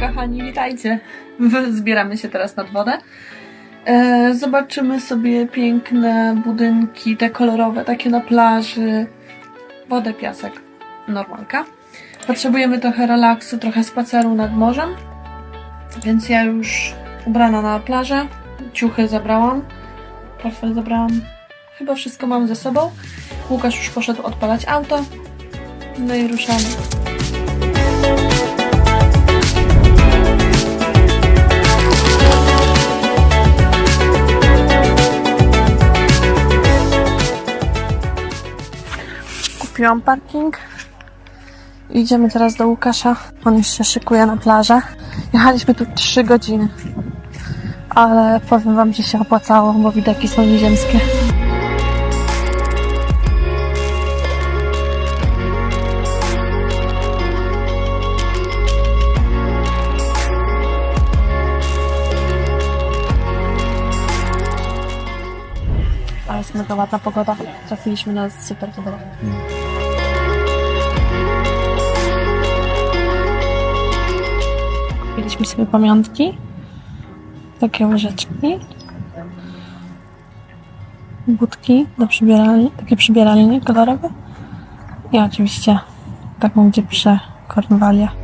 kochani, witajcie. Zbieramy się teraz nad wodę. E, zobaczymy sobie piękne budynki, te kolorowe, takie na plaży. Wodę, piasek, normalka. Potrzebujemy trochę relaksu, trochę spaceru nad morzem. Więc ja już ubrana na plażę. Ciuchy zabrałam. Portfel zabrałam. Chyba wszystko mam ze sobą. Łukasz już poszedł odpalać auto. No i ruszamy. Kupiłam parking. Idziemy teraz do Łukasza. On już się szykuje na plażę. Jechaliśmy tu 3 godziny. Ale powiem wam, że się opłacało, bo widoki są nieziemskie. Ale jest mega ładna pogoda. Trafiliśmy na super dobre. Kupiliśmy sobie pamiątki. Takie łyżeczki. Budki do przybieralni, takie przybieralnie kolorowe. I oczywiście taką, gdzie pisze Kornwalia.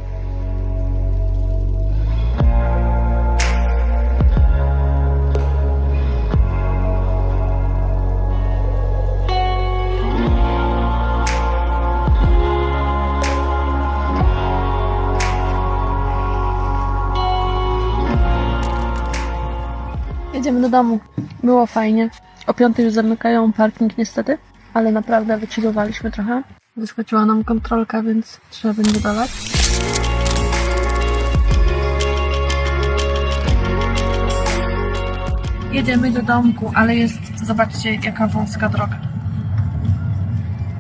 Jedziemy do domu. Było fajnie. O piątej już zamykają parking niestety, ale naprawdę wychillowaliśmy trochę. Wyskoczyła nam kontrolka, więc trzeba będzie dolać. Jedziemy do domku, ale jest, zobaczcie jaka wąska droga.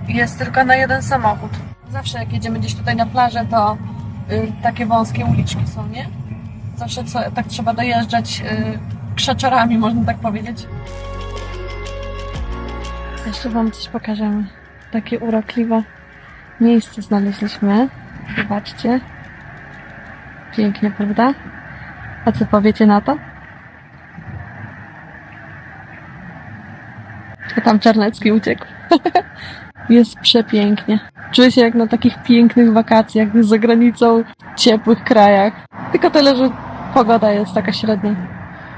Jest tylko na jeden samochód. Zawsze jak jedziemy gdzieś tutaj na plażę, to y, takie wąskie uliczki są, nie? Zawsze co, tak trzeba dojeżdżać y, krzaczorami, można tak powiedzieć. Jeszcze Wam coś pokażemy. Takie urokliwe miejsce znaleźliśmy. Zobaczcie. Pięknie, prawda? A co powiecie na to? A tam Czarnecki uciekł. Jest przepięknie. Czuję się jak na takich pięknych wakacjach za granicą, w ciepłych krajach. Tylko tyle, że pogoda jest taka średnia.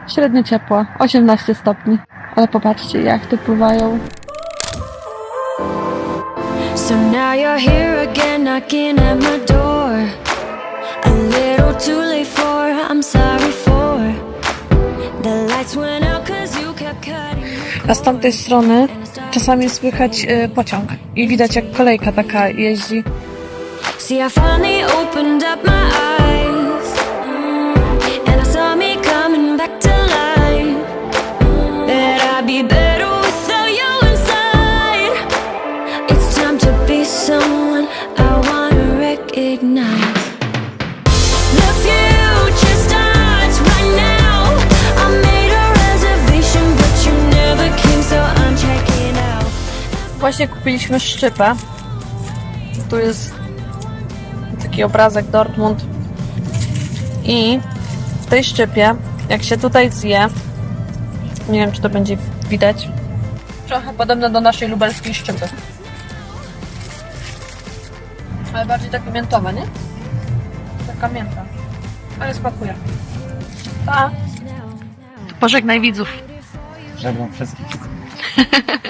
Średnio ciepła, 18 stopni. Ale popatrzcie, jachty pływają. So now you're here again, knocking at my door. A little too late for, I'm sorry for. The lights went out cause you kept cutting. A z tamtej strony czasami słychać y, pociąg i widać jak kolejka taka jeździ. See, I finally opened Właśnie kupiliśmy szczypę. Tu jest taki obrazek Dortmund. I w tej szczypie, jak się tutaj zje, nie wiem czy to będzie widać, trochę podobne do naszej lubelskiej szczypy. Ale bardziej takie miętowe, nie? Taka mięta. Ale smakuje. Pa! Pożegnaj widzów. Żegnam wszystkich.